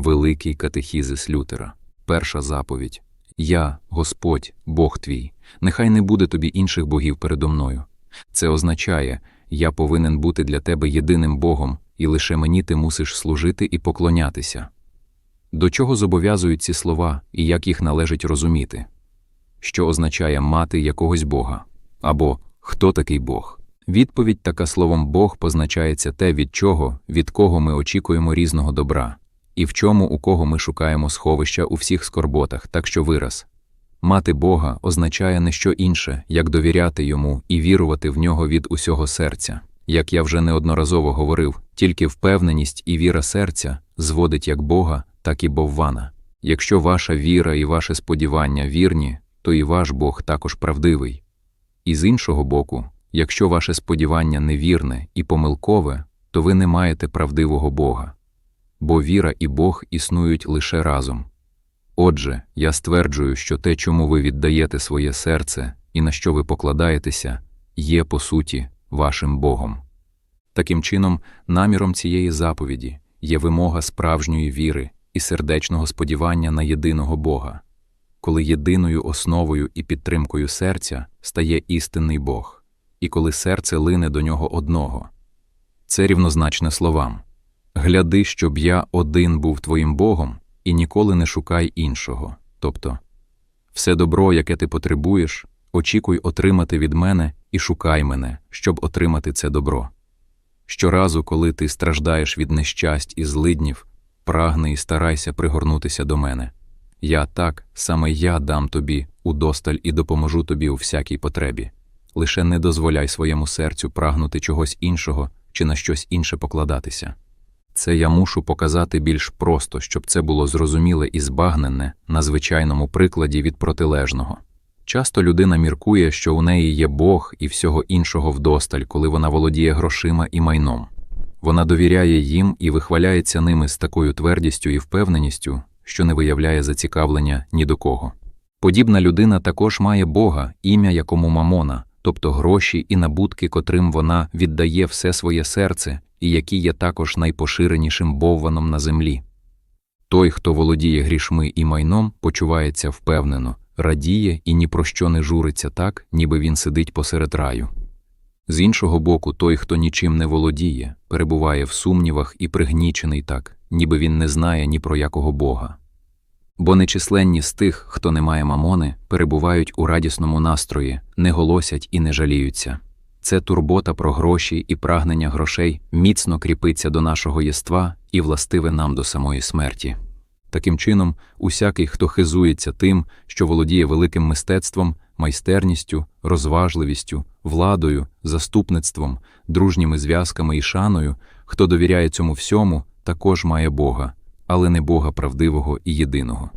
Великий катехізис Лютера. Перша заповідь. Я, Господь, Бог твій, нехай не буде тобі інших богів передо мною. Це означає, я повинен бути для тебе єдиним Богом, і лише мені ти мусиш служити і поклонятися. До чого зобов'язують ці слова і як їх належить розуміти? Що означає мати якогось Бога? Або хто такий Бог? Відповідь така словом Бог позначається те, від чого, від кого ми очікуємо різного добра, і в чому у кого ми шукаємо сховища у всіх скорботах, так що вираз. Мати Бога означає не що інше, як довіряти йому і вірувати в нього від усього серця. Як я вже неодноразово говорив, тільки впевненість і віра серця зводить як Бога, так і Боввана. Якщо ваша віра і ваше сподівання вірні, то і ваш Бог також правдивий. І з іншого боку, якщо ваше сподівання невірне і помилкове, то ви не маєте правдивого Бога. Бо віра і Бог існують лише разом. Отже, я стверджую, що те, чому ви віддаєте своє серце і на що ви покладаєтеся, є по суті вашим Богом. Таким чином, наміром цієї заповіді є вимога справжньої віри і сердечного сподівання на єдиного Бога, коли єдиною основою і підтримкою серця стає істинний Бог, і коли серце лине до нього одного. Це рівнозначне словам Гляди, щоб я один був твоїм Богом, і ніколи не шукай іншого. Тобто, все добро, яке ти потребуєш, очікуй отримати від мене і шукай мене, щоб отримати це добро. Щоразу, коли ти страждаєш від нещасть і злиднів, прагни і старайся пригорнутися до мене. Я так, саме я дам тобі удосталь і допоможу тобі у всякій потребі. Лише не дозволяй своєму серцю прагнути чогось іншого чи на щось інше покладатися. Це я мушу показати більш просто, щоб це було зрозуміле і збагнене на звичайному прикладі від протилежного. Часто людина міркує, що у неї є Бог і всього іншого вдосталь, коли вона володіє грошима і майном. Вона довіряє їм і вихваляється ними з такою твердістю і впевненістю, що не виявляє зацікавлення ні до кого. Подібна людина також має Бога, ім'я якому Мамона, тобто гроші і набутки, котрим вона віддає все своє серце, і які є також найпоширенішим бовваном на землі. Той, хто володіє грішми і майном, почувається впевнено, радіє і ні про що не журиться так, ніби він сидить посеред раю. З іншого боку, той, хто нічим не володіє, перебуває в сумнівах і пригнічений так, ніби він не знає ні про якого Бога. Бо нечисленні з тих, хто не має мамони, перебувають у радісному настрої, не голосять і не жаліються. Це турбота про гроші і прагнення грошей міцно кріпиться до нашого єства і властиве нам до самої смерті. Таким чином, усякий, хто хизується тим, що володіє великим мистецтвом, майстерністю, розважливістю, владою, заступництвом, дружніми зв'язками і шаною, хто довіряє цьому всьому, також має Бога, але не Бога правдивого і єдиного.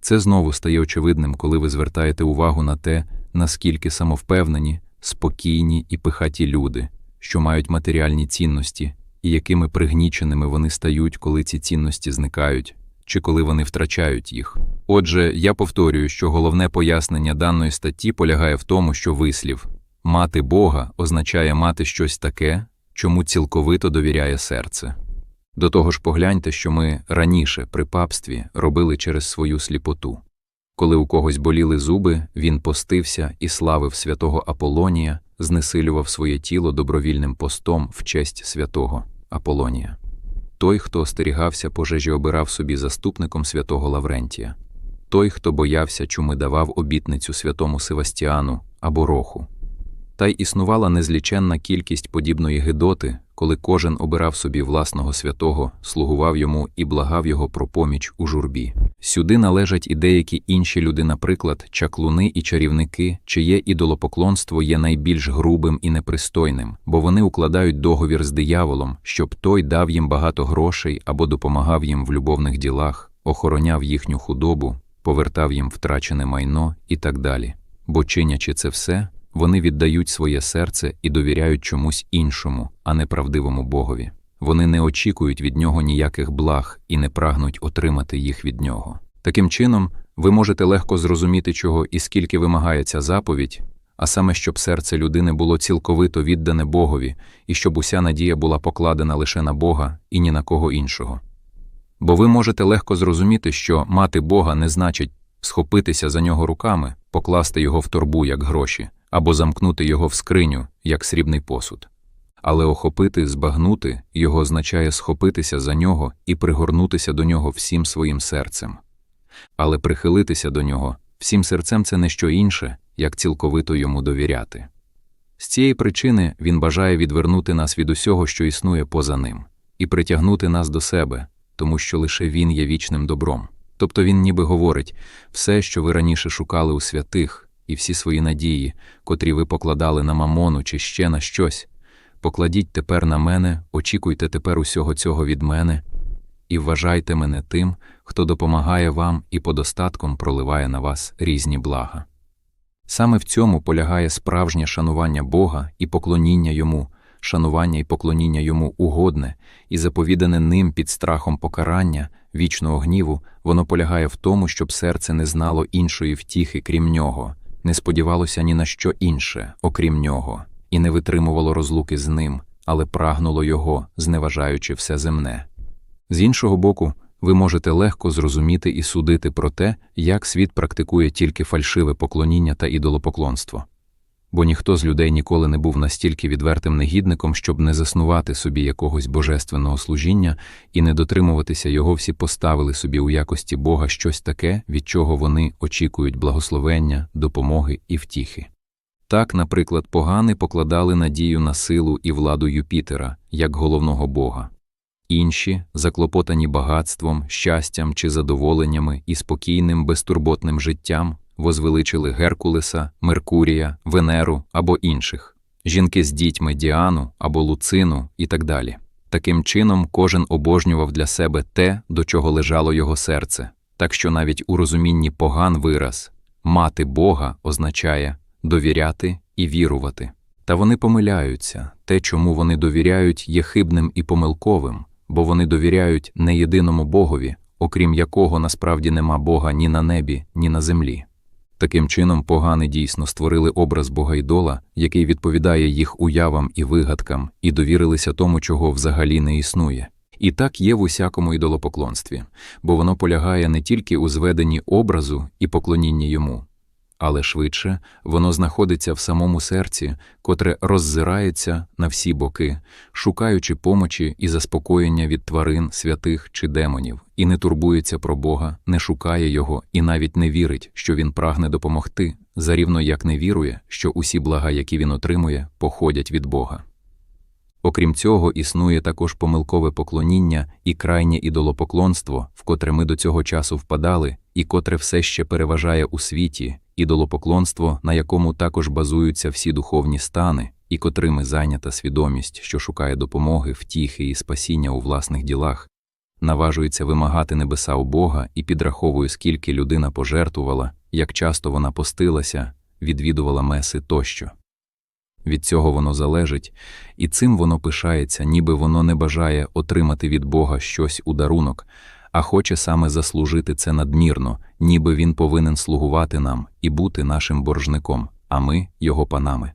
Це знову стає очевидним, коли ви звертаєте увагу на те, наскільки самовпевнені, спокійні і пихаті люди, що мають матеріальні цінності, і якими пригніченими вони стають, коли ці цінності зникають, чи коли вони втрачають їх. Отже, я повторюю, що головне пояснення даної статті полягає в тому, що вислів мати Бога означає мати щось таке, чому цілковито довіряє серце. До того ж, погляньте, що ми раніше при папстві робили через свою сліпоту. Коли у когось боліли зуби, він постився і славив святого Аполонія, знесилював своє тіло добровільним постом в честь святого Аполонія. Той, хто остерігався пожежі, обирав собі заступником святого Лаврентія, той, хто боявся чуми давав обітницю святому Севастіану або Роху. Та й існувала незліченна кількість подібної гидоти, коли кожен обирав собі власного святого, слугував йому і благав його про поміч у журбі. Сюди належать і деякі інші люди, наприклад, чаклуни і чарівники, чиє ідолопоклонство є найбільш грубим і непристойним, бо вони укладають договір з дияволом, щоб той дав їм багато грошей або допомагав їм в любовних ділах, охороняв їхню худобу, повертав їм втрачене майно і так далі. Бо чинячи це все, вони віддають своє серце і довіряють чомусь іншому, а не правдивому Богові. Вони не очікують від нього ніяких благ і не прагнуть отримати їх від нього. Таким чином, ви можете легко зрозуміти, чого і скільки вимагає ця заповідь, а саме, щоб серце людини було цілковито віддане Богові і щоб уся надія була покладена лише на Бога і ні на кого іншого. Бо ви можете легко зрозуміти, що мати Бога не значить схопитися за нього руками, покласти його в торбу, як гроші, або замкнути його в скриню, як срібний посуд. Але охопити, збагнути його означає схопитися за нього і пригорнутися до нього всім своїм серцем. Але прихилитися до нього всім серцем це не що інше, як цілковито йому довіряти. З цієї причини він бажає відвернути нас від усього, що існує поза ним, і притягнути нас до себе, тому що лише він є вічним добром. Тобто він ніби говорить все, що ви раніше шукали у святих, і всі свої надії, котрі ви покладали на мамону чи ще на щось, покладіть тепер на мене, очікуйте тепер усього цього від мене, і вважайте мене тим, хто допомагає вам і подостатком проливає на вас різні блага. Саме в цьому полягає справжнє шанування Бога і поклоніння йому, шанування і поклоніння йому угодне, і заповідане ним під страхом покарання, вічного гніву, воно полягає в тому, щоб серце не знало іншої втіхи, крім нього, не сподівалося ні на що інше, окрім нього, і не витримувало розлуки з ним, але прагнуло його, зневажаючи все земне. З іншого боку, ви можете легко зрозуміти і судити про те, як світ практикує тільки фальшиве поклоніння та ідолопоклонство. Бо ніхто з людей ніколи не був настільки відвертим негідником, щоб не заснувати собі якогось божественного служіння і не дотримуватися його всі поставили собі у якості Бога щось таке, від чого вони очікують благословення, допомоги і втіхи. Так, наприклад, погани покладали надію на силу і владу Юпітера як головного Бога. Інші, заклопотані багатством, щастям чи задоволеннями і спокійним безтурботним життям, возвеличили Геркулеса, Меркурія, Венеру або інших, жінки з дітьми Діану або Луцину і так далі. Таким чином, кожен обожнював для себе те, до чого лежало його серце, так що навіть у розумінні поган вираз мати Бога означає довіряти і вірувати. Та вони помиляються, те, чому вони довіряють, є хибним і помилковим, бо вони довіряють не єдиному Богові, окрім якого насправді нема Бога ні на небі, ні на землі. Таким чином, погани дійсно створили образ Бога ідола, який відповідає їх уявам і вигадкам, і довірилися тому, чого взагалі не існує. І так є в усякому ідолопоклонстві, бо воно полягає не тільки у зведенні образу і поклонінні йому, але швидше воно знаходиться в самому серці, котре роззирається на всі боки, шукаючи помочі і заспокоєння від тварин, святих чи демонів, і не турбується про Бога, не шукає його і навіть не вірить, що він прагне допомогти, зарівно як не вірує, що усі блага, які він отримує, походять від Бога. Окрім цього, існує також помилкове поклоніння і крайнє ідолопоклонство, в котре ми до цього часу впадали, і котре все ще переважає у світі, ідолопоклонство, на якому також базуються всі духовні стани, і котрими зайнята свідомість, що шукає допомоги, втіхи і спасіння у власних ділах, наважується вимагати небеса у Бога і підраховує, скільки людина пожертвувала, як часто вона постилася, відвідувала меси тощо. Від цього воно залежить, і цим воно пишається, ніби воно не бажає отримати від Бога щось у дарунок, а хоче саме заслужити це надмірно, ніби він повинен слугувати нам і бути нашим боржником, а ми його панами.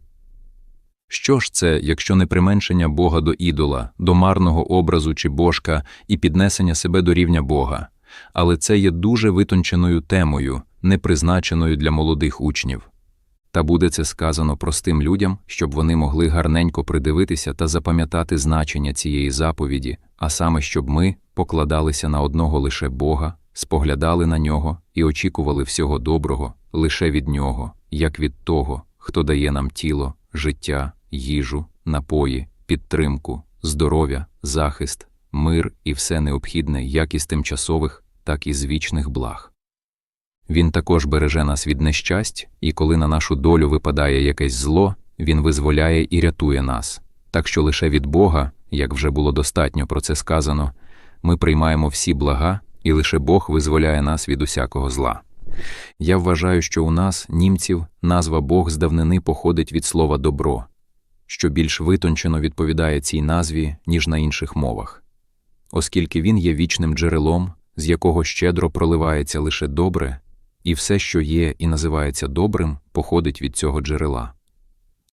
Що ж це, якщо не применшення Бога до ідола, до марного образу чи божка і піднесення себе до рівня Бога, але це є дуже витонченою темою, не призначеною для молодих учнів. Та буде це сказано простим людям, щоб вони могли гарненько придивитися та запам'ятати значення цієї заповіді, а саме, щоб ми покладалися на одного лише Бога, споглядали на нього і очікували всього доброго лише від нього, як від того, хто дає нам тіло, життя, їжу, напої, підтримку, здоров'я, захист, мир і все необхідне як із тимчасових, так і з вічних благ. Він також береже нас від нещасть, і коли на нашу долю випадає якесь зло, він визволяє і рятує нас. Так що лише від Бога, як вже було достатньо про це сказано, ми приймаємо всі блага, і лише Бог визволяє нас від усякого зла. Я вважаю, що у нас, німців, назва Бог з давнини походить від слова добро, що більш витончено відповідає цій назві, ніж на інших мовах, оскільки він є вічним джерелом, з якого щедро проливається лише добре і все, що є і називається добрим, походить від цього джерела.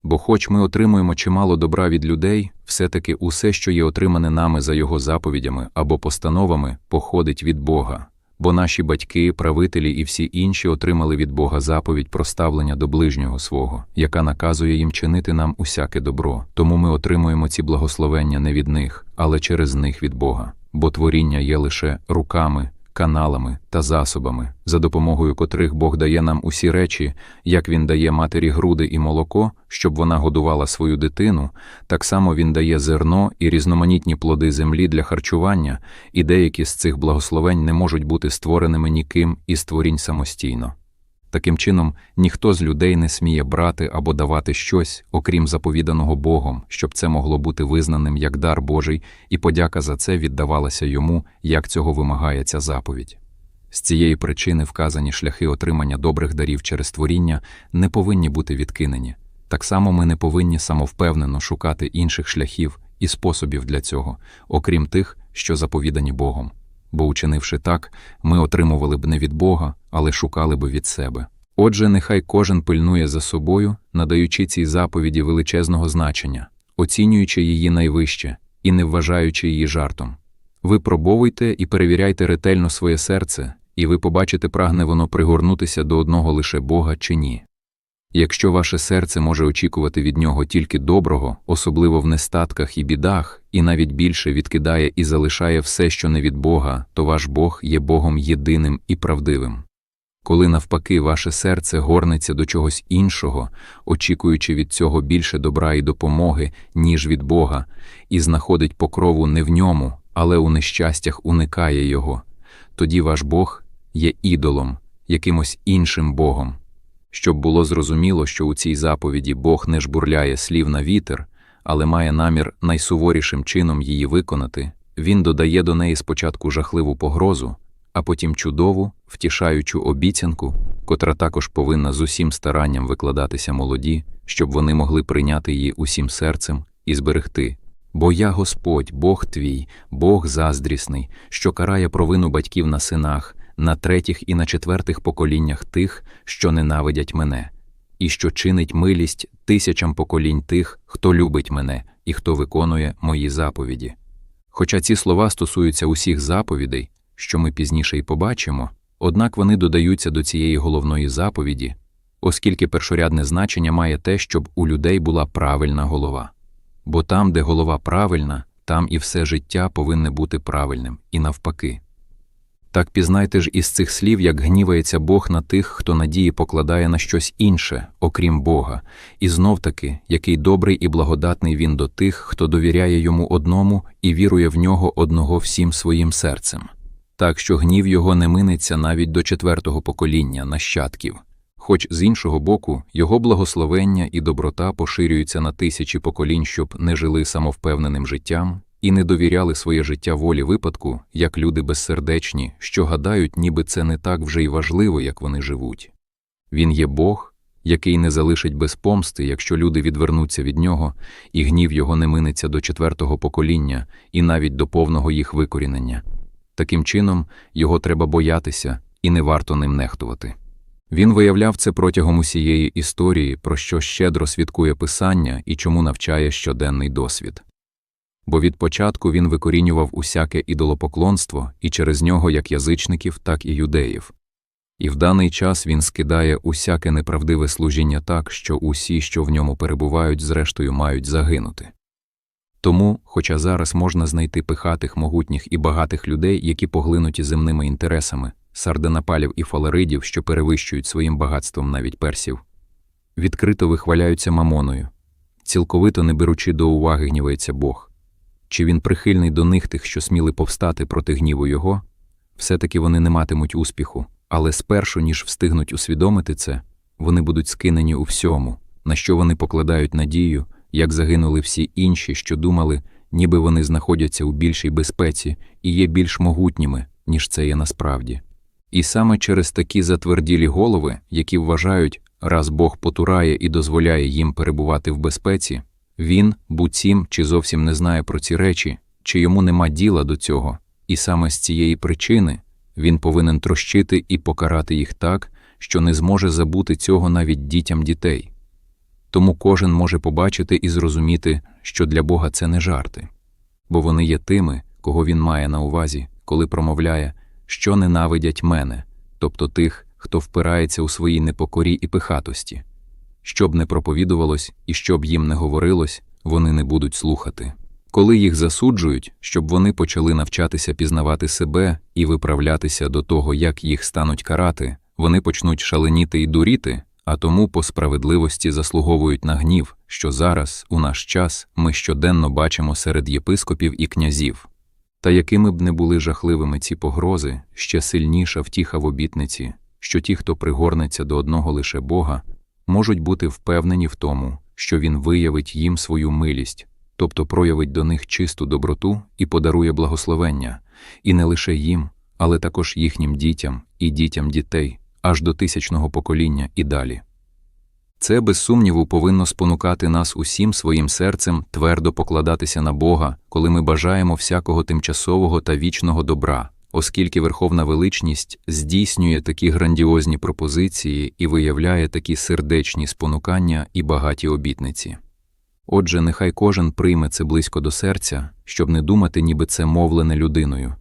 Бо, хоч ми отримуємо чимало добра від людей, все-таки усе, що є отримане нами за його заповідями або постановами, походить від Бога. Бо наші батьки, правителі і всі інші отримали від Бога заповідь про ставлення до ближнього свого, яка наказує їм чинити нам усяке добро. Тому ми отримуємо ці благословення не від них, але через них від Бога. Бо творіння є лише руками, каналами та засобами, за допомогою котрих Бог дає нам усі речі, як Він дає матері груди і молоко, щоб вона годувала свою дитину, так само Він дає зерно і різноманітні плоди землі для харчування, і деякі з цих благословень не можуть бути створеними ніким із творінь самостійно. Таким чином, ніхто з людей не сміє брати або давати щось, окрім заповіданого Богом, щоб це могло бути визнаним як дар Божий, і подяка за це віддавалася йому, як цього вимагає ця заповідь. З цієї причини вказані шляхи отримання добрих дарів через творіння не повинні бути відкинені. Так само ми не повинні самовпевнено шукати інших шляхів і способів для цього, окрім тих, що заповідані Богом бо, учинивши так, ми отримували б не від Бога, але шукали б від себе. Отже, нехай кожен пильнує за собою, надаючи цій заповіді величезного значення, оцінюючи її найвище і не вважаючи її жартом. Ви пробовуйте і перевіряйте ретельно своє серце, і ви побачите, прагне воно пригорнутися до одного лише Бога чи ні. Якщо ваше серце може очікувати від нього тільки доброго, особливо в нестатках і бідах, і навіть більше відкидає і залишає все, що не від Бога, то ваш Бог є Богом єдиним і правдивим. Коли навпаки ваше серце горнеться до чогось іншого, очікуючи від цього більше добра і допомоги, ніж від Бога, і знаходить покрову не в ньому, але у нещастях уникає його, тоді ваш Бог є ідолом, якимось іншим Богом. Щоб було зрозуміло, що у цій заповіді Бог не жбурляє слів на вітер, але має намір найсуворішим чином її виконати, він додає до неї спочатку жахливу погрозу, а потім чудову, втішаючу обіцянку, котра також повинна з усім старанням викладатися молоді, щоб вони могли прийняти її усім серцем і зберегти. Бо я Господь, Бог твій, Бог заздрісний, що карає провину батьків на синах, на третіх і на четвертих поколіннях тих, що ненавидять мене, і що чинить милість тисячам поколінь тих, хто любить мене і хто виконує мої заповіді. Хоча ці слова стосуються усіх заповідей, що ми пізніше й побачимо, однак вони додаються до цієї головної заповіді, оскільки першорядне значення має те, щоб у людей була правильна голова. Бо там, де голова правильна, там і все життя повинне бути правильним, і навпаки. Так пізнайте ж із цих слів, як гнівається Бог на тих, хто надії покладає на щось інше, окрім Бога, і знов таки, який добрий і благодатний він до тих, хто довіряє йому одному і вірує в нього одного всім своїм серцем. Так що гнів його не минеться навіть до четвертого покоління нащадків. Хоч з іншого боку, його благословення і доброта поширюються на тисячі поколінь, щоб не жили самовпевненим життям, і не довіряли своє життя волі випадку, як люди безсердечні, що гадають, ніби це не так вже й важливо, як вони живуть. Він є Бог, який не залишить без помсти, якщо люди відвернуться від нього, і гнів його не минеться до четвертого покоління і навіть до повного їх викорінення. Таким чином, його треба боятися і не варто ним нехтувати. Він виявляв це протягом усієї історії, про що щедро свідкує Писання і чому навчає щоденний досвід бо від початку він викорінював усяке ідолопоклонство і через нього як язичників, так і юдеїв. І в даний час він скидає усяке неправдиве служіння так, що усі, що в ньому перебувають, зрештою мають загинути. Тому, хоча зараз можна знайти пихатих, могутніх і багатих людей, які поглинуті земними інтересами, сарденапалів і фалеридів, що перевищують своїм багатством навіть персів, відкрито вихваляються мамоною, цілковито не беручи до уваги гнівається Бог чи він прихильний до них тих, що сміли повстати проти гніву його, все-таки вони не матимуть успіху, але спершу, ніж встигнуть усвідомити це, вони будуть скинені у всьому, на що вони покладають надію, як загинули всі інші, що думали, ніби вони знаходяться у більшій безпеці і є більш могутніми, ніж це є насправді. І саме через такі затверділі голови, які вважають, раз Бог потурає і дозволяє їм перебувати в безпеці, він, буцім, чи зовсім не знає про ці речі, чи йому нема діла до цього, і саме з цієї причини він повинен трощити і покарати їх так, що не зможе забути цього навіть дітям дітей. тому кожен може побачити і зрозуміти, що для Бога це не жарти, бо вони є тими, кого він має на увазі, коли промовляє, що ненавидять мене, тобто тих, хто впирається у своїй непокорі і пихатості. Щоб не проповідувалось і щоб їм не говорилось, вони не будуть слухати. Коли їх засуджують, щоб вони почали навчатися пізнавати себе і виправлятися до того, як їх стануть карати, вони почнуть шаленіти і дуріти, а тому по справедливості заслуговують на гнів, що зараз, у наш час, ми щоденно бачимо серед єпископів і князів. Та якими б не були жахливими ці погрози, ще сильніша втіха в обітниці, що ті, хто пригорнеться до одного лише Бога, можуть бути впевнені в тому, що Він виявить їм свою милість, тобто проявить до них чисту доброту і подарує благословення, і не лише їм, але також їхнім дітям і дітям дітей, аж до тисячного покоління і далі. Це, без сумніву, повинно спонукати нас усім своїм серцем твердо покладатися на Бога, коли ми бажаємо всякого тимчасового та вічного добра, оскільки Верховна Величність здійснює такі грандіозні пропозиції і виявляє такі сердечні спонукання і багаті обітниці. Отже, нехай кожен прийме це близько до серця, щоб не думати, ніби це мовлене людиною.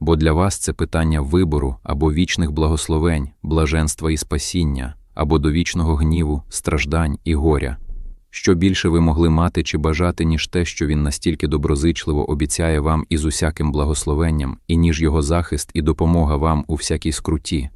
Бо для вас це питання вибору або вічних благословень, блаженства і спасіння, або до вічного гніву, страждань і горя. Що більше ви могли мати чи бажати, ніж те, що він настільки доброзичливо обіцяє вам із усяким благословенням, і ніж його захист і допомога вам у всякій скруті.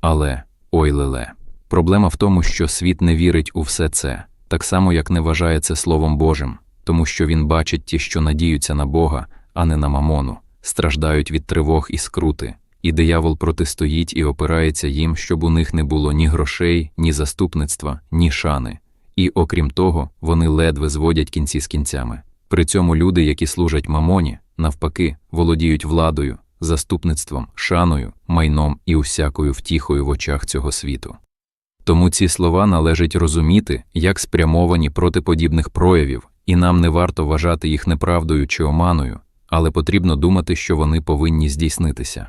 Але, ой леле, проблема в тому, що світ не вірить у все це, так само як не вважає це Словом Божим, тому що він бачить ті, що надіються на Бога, а не на мамону, страждають від тривог і скрути, і диявол протистоїть і опирається їм, щоб у них не було ні грошей, ні заступництва, ні шани. І, окрім того, вони ледве зводять кінці з кінцями. При цьому люди, які служать мамоні, навпаки, володіють владою, заступництвом, шаною, майном і усякою втіхою в очах цього світу. Тому ці слова належить розуміти, як спрямовані проти подібних проявів, і нам не варто вважати їх неправдою чи оманою, але потрібно думати, що вони повинні здійснитися.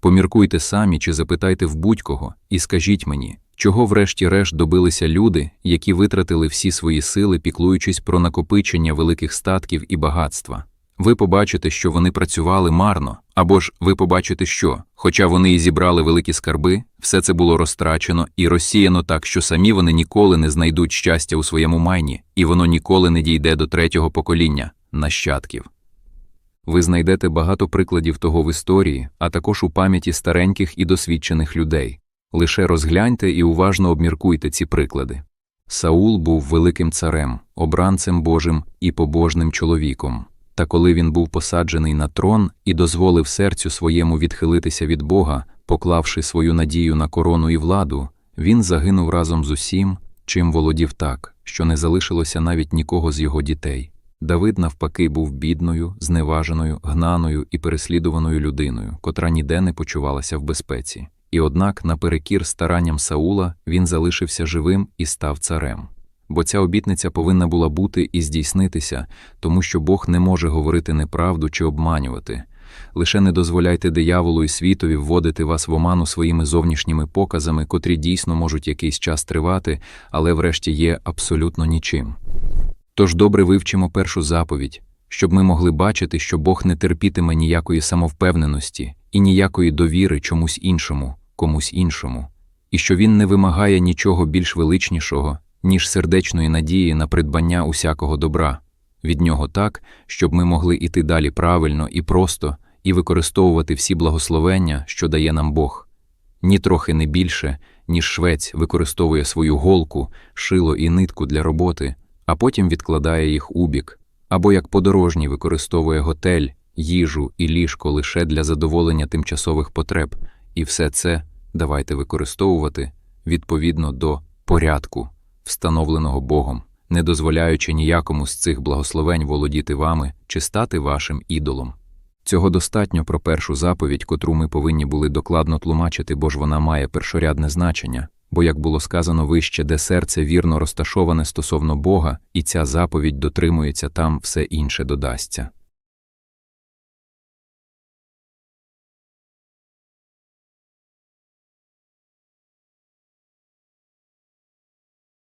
Поміркуйте самі чи запитайте в будь-кого і скажіть мені, чого врешті-решт добилися люди, які витратили всі свої сили, піклуючись про накопичення великих статків і багатства. Ви побачите, що вони працювали марно, або ж ви побачите, що, хоча вони і зібрали великі скарби, все це було розтрачено і розсіяно так, що самі вони ніколи не знайдуть щастя у своєму майні, і воно ніколи не дійде до третього покоління нащадків. Ви знайдете багато прикладів того в історії, а також у пам'яті стареньких і досвідчених людей. Лише розгляньте і уважно обміркуйте ці приклади. Саул був великим царем, обранцем Божим і побожним чоловіком. Та коли він був посаджений на трон і дозволив серцю своєму відхилитися від Бога, поклавши свою надію на корону і владу, він загинув разом з усім, чим володів так, що не залишилося навіть нікого з його дітей. Давид, навпаки, був бідною, зневаженою, гнаною і переслідуваною людиною, котра ніде не почувалася в безпеці. І однак, наперекір старанням Саула, він залишився живим і став царем. Бо ця обітниця повинна була бути і здійснитися, тому що Бог не може говорити неправду чи обманювати. Лише не дозволяйте дияволу і світові вводити вас в оману своїми зовнішніми показами, котрі дійсно можуть якийсь час тривати, але врешті є абсолютно нічим. Тож добре вивчимо першу заповідь, щоб ми могли бачити, що Бог не терпітиме ніякої самовпевненості і ніякої довіри чомусь іншому, комусь іншому, і що Він не вимагає нічого більш величнішого, ніж сердечної надії на придбання усякого добра, від нього так, щоб ми могли іти далі правильно і просто і використовувати всі благословення, що дає нам Бог, ні трохи не більше, ніж швець використовує свою голку, шило і нитку для роботи, а потім відкладає їх у бік, або як подорожній використовує готель, їжу і ліжко лише для задоволення тимчасових потреб, і все це давайте використовувати відповідно до порядку встановленого Богом, не дозволяючи ніякому з цих благословень володіти вами чи стати вашим ідолом. Цього достатньо про першу заповідь, котру ми повинні були докладно тлумачити, бо ж вона має першорядне значення, бо, як було сказано вище, де серце вірно розташоване стосовно Бога, і ця заповідь дотримується там, все інше додасться.